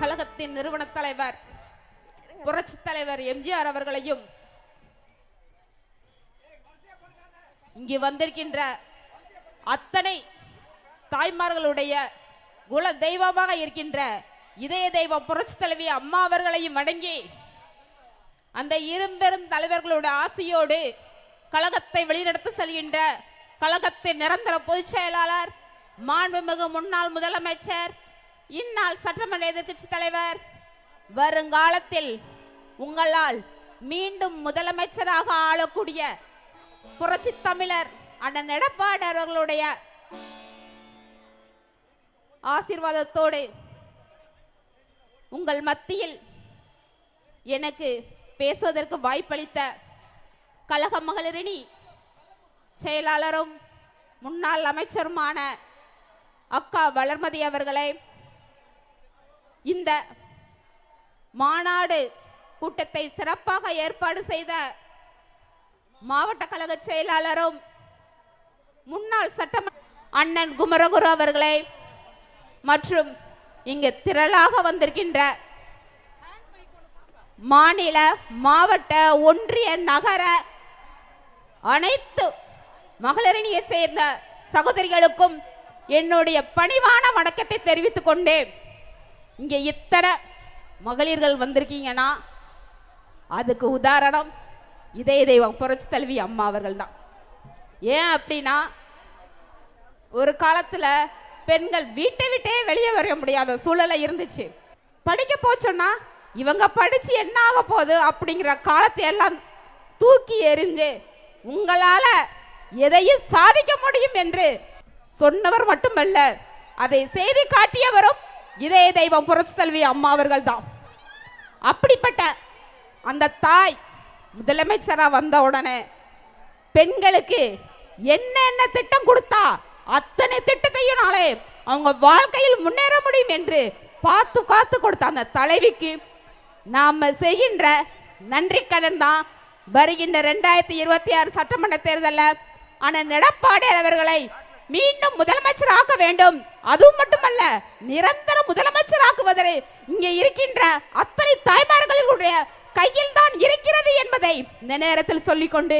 கழகத்தின் நிறுவன தலைவர் புரட்சி தலைவர் எம்ஜிஆர் அவர்களையும் இங்கு வந்திருக்கின்ற அத்தனை தாய்மார்களுடைய குல தெய்வமாக இருக்கின்ற இதய தெய்வம் புரட்சி தலைவி அம்மா அவர்களையும் வணங்கி அந்த இரும்பெரும் தலைவர்களுடைய ஆசையோடு கழகத்தை வழிநடத்த செல்கின்ற கழகத்தின் நிரந்தர பொதுச் செயலாளர் மாண்புமிகு முன்னாள் முதலமைச்சர் இந்நாள் சட்டமன்ற எதிர்க்கட்சி தலைவர் வருங்காலத்தில் உங்களால் மீண்டும் முதலமைச்சராக ஆளக்கூடிய புரட்சி தமிழர் அண்ணன் எடப்பாடி அவர்களுடைய ஆசீர்வாதத்தோடு உங்கள் மத்தியில் எனக்கு பேசுவதற்கு வாய்ப்பளித்த கழக மகளிரணி செயலாளரும் முன்னாள் அமைச்சருமான அக்கா வளர்மதி அவர்களை இந்த மாநாடு கூட்டத்தை சிறப்பாக ஏற்பாடு செய்த மாவட்ட கழக செயலாளரும் முன்னாள் சட்டமன்ற அண்ணன் குமரகுரு அவர்களே மற்றும் இங்கு திரளாக வந்திருக்கின்ற மாநில மாவட்ட ஒன்றிய நகர அனைத்து மகளிரணியை சேர்ந்த சகோதரிகளுக்கும் என்னுடைய பணிவான வணக்கத்தை தெரிவித்துக் கொண்டேன். இங்கே இத்தனை மகளிர்கள் வந்திருக்கீங்கன்னா அதுக்கு உதாரணம் இதய தெய்வம் புரட்சி தலைவி அம்மா அவர்கள் தான் ஏன் அப்படின்னா ஒரு காலத்துல பெண்கள் வீட்டை விட்டே வெளியே வர முடியாத சூழலை இருந்துச்சு. படிக்க போச்சோன்னா இவங்க படிச்சு என்ன ஆக போகுது அப்படிங்கிற காலத்தை எல்லாம் தூக்கி எறிஞ்சு உங்களால எதையும் சாதிக்க முடியும் என்று சொன்னவர் மட்டுமல்ல அதை செய்து காட்டியவரும் இதய தெய்வம் புரட்சி தலைவி அம்மா அவர்கள் தான் அப்படிப்பட்ட அந்த தாய் முதலமைச்சரா வந்த உடனே பெண்களுக்கு என்னென்ன திட்டம் கொடுத்தா அத்தனை திட்டத்தையும்னாலே அவங்க வாழ்க்கையில் முன்னேற முடியும் என்று பார்த்து காத்து கொடுத்த அந்த தலைவிக்கு நாம செய்கின்ற நன்றி கடன் தான் வருகின்ற ரெண்டாயிரத்தி இருபத்தி ஆறு சட்டமன்ற தேர்தலில். ஆனால் எடப்பாடி அவர்களை மீண்டும் முதலமைச்சர் ஆக்க வேண்டும். அதுவும் மட்டுமல்ல நிரந்தர முதலமைச்சர் ஆக்குவதற்கு இங்கே இருக்கின்ற அத்தனை தாய்மார்களுடைய கையில் தான் இருக்கிறது என்பதை இந்த நேரத்தில் சொல்லிக்கொண்டு